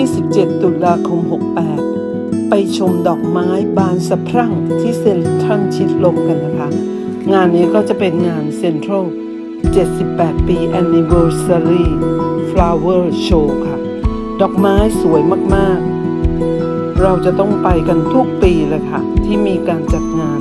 27 ตุลาคม 68 ไปชมดอกไม้บานสะพรั่งที่เซ็นทรัลชิดลมกันนะคะ งานนี้ก็จะเป็นงานเซ็นทรัล 78 ปี Anniversary Flower Show ค่ะ ดอกไม้สวยมากๆ เราจะต้องไปกันทุกปีเลยค่ะ ที่มีการจัดงาน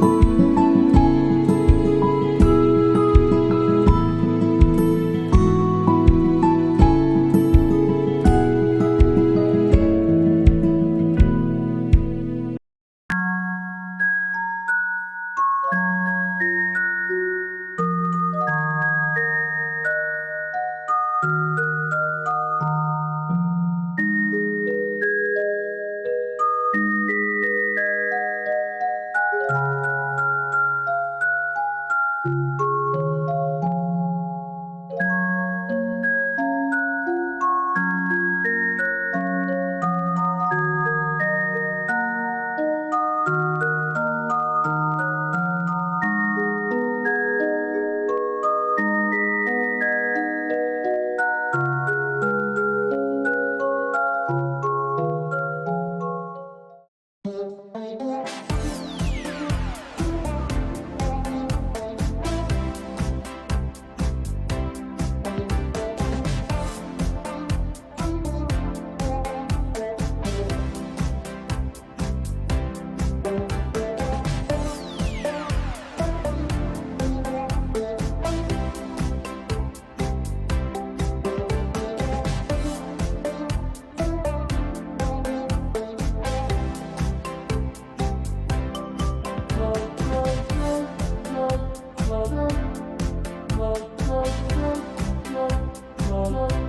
Bye.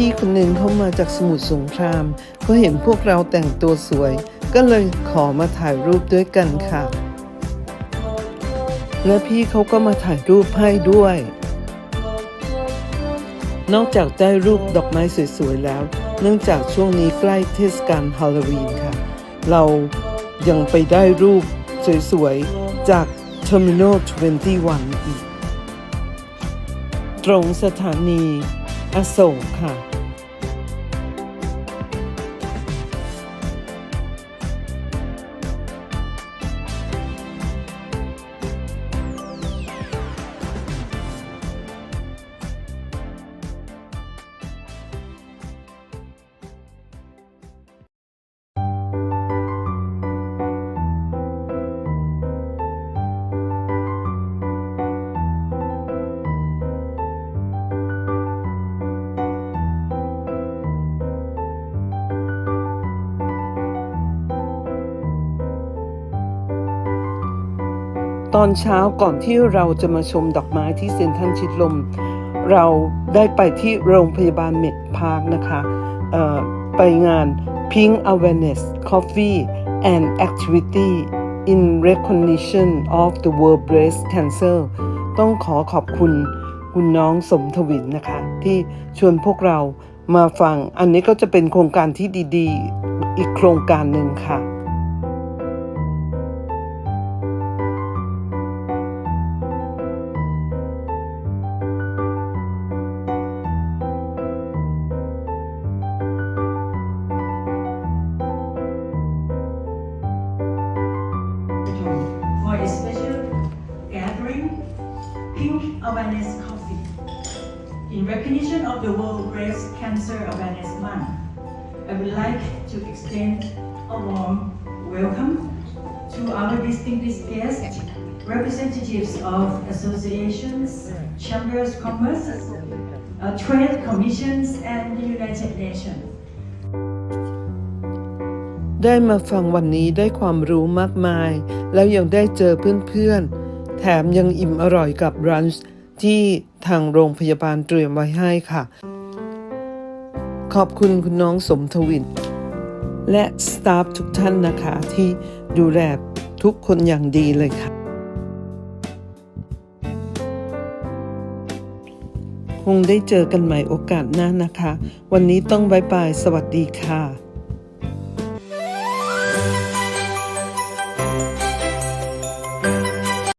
พี่คนหนึ่งเขามาจากสมุทรสงครามก็เห็นพวกเราแต่งตัวสวย ก็เลยขอมาถ่ายรูปด้วยกันค่ะ และพี่เขาก็มาถ่ายรูปให้ด้วย นอกจากได้รูปดอกไม้สวยๆแล้ว เนื่องจากช่วงนี้ใกล้เทศกาลฮาโลวีนค่ะ เรายังไปได้รูปสวยๆ จาก Terminal 21 อีก ตรงสถานี อโศก ตอนเช้าก่อนที่เราจะมาชมดอกไม้ที่เซ็นทรัลชิดลม เราได้ไปที่โรงพยาบาลเมดพาร์คนะคะไปงาน Pink Awareness Coffee and Activity in Recognition of the World Breast Cancer ต้องขอขอบคุณคุณน้องสมทวินนะคะ ที่ชวนพวกเรามาฟัง อันนี้ก็จะเป็นโครงการที่ดี ๆ อีกโครงการหนึ่งค่ะ Awareness Coffee. In recognition of the World Breast Cancer Awareness Month, I would like to extend a warm welcome to our distinguished guests, representatives of associations, chambers commerce, uh, trade commissions, and the United Nations. ได้มาฟังวันนี้ได้ความรู้มากมาย แล้วยังได้เจอเพื่อนๆ แถมยังอิ่มอร่อยกับรันช์ ที่ทางโรงพยาบาลเตรียมไว้ให้ค่ะ ขอบคุณคุณน้องสมทวิน และสตาฟทุกท่านนะคะที่ดูแลทุกคนอย่างดีเลยค่ะ คงได้เจอกันใหม่โอกาสหน้านะคะ วันนี้ต้องบายบาย สวัสดีค่ะ